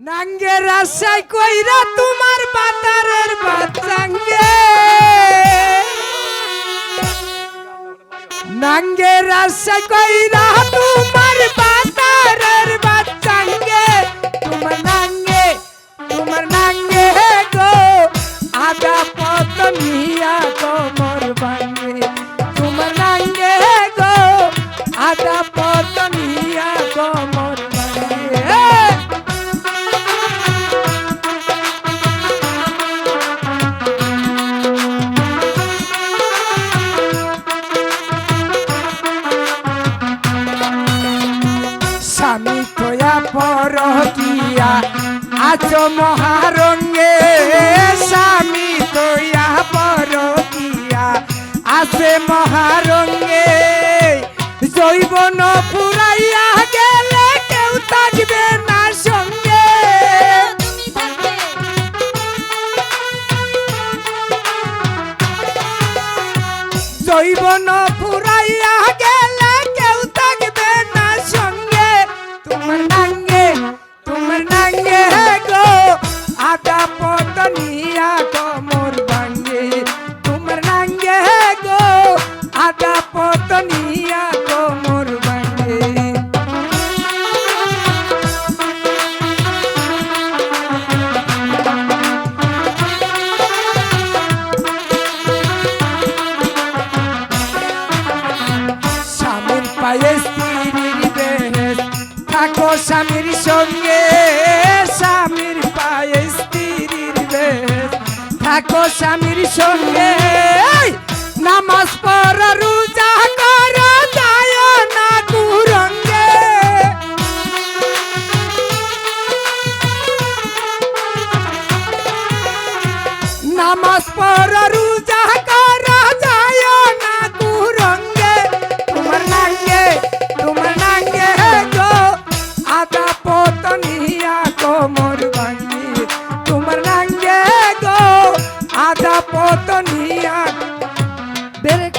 নাঙ্গে রাশাই কইরা তোমার বাতারের বাচ্চাঙ্গে নাঙ্গে। রাশাই কইরা তোমার বাতারের বাচ্চাঙ্গে তোমার নাঙ্গে তোমার নাঙ্গে গো। আগা পতনিয়া কোমর ভাঙ্গে। তোমার নাঙ্গে গো, আগা স্বামী তোয়া পরকিয়া আজ মহারঙ্গে স্বামী তোয়া পরকিয়া, আছে মহারঙ্গে জৈবন পুরাইয়া গেলে কেউ থাকবে না সঙ্গে। জৈবন পুরাইয়া গেলে নাঙ্গে গো। আদা পতনিয়া কমর ভাঙ্গে তোমার নাঙ্গে গো। আদা পতনিয়া কমর ভাঙ্গে স্বামীর পায়ে স্ত্রীর বেশ থাকো স্বামীর সঙ্গে, স্বামীর পায়ে স্ত্রীর বেশ। থাকো স্বামীর সঙ্গে নামাজ পড়, রোজা কর যায় নামাজ পড়, রোজা তনিয়া বেরেক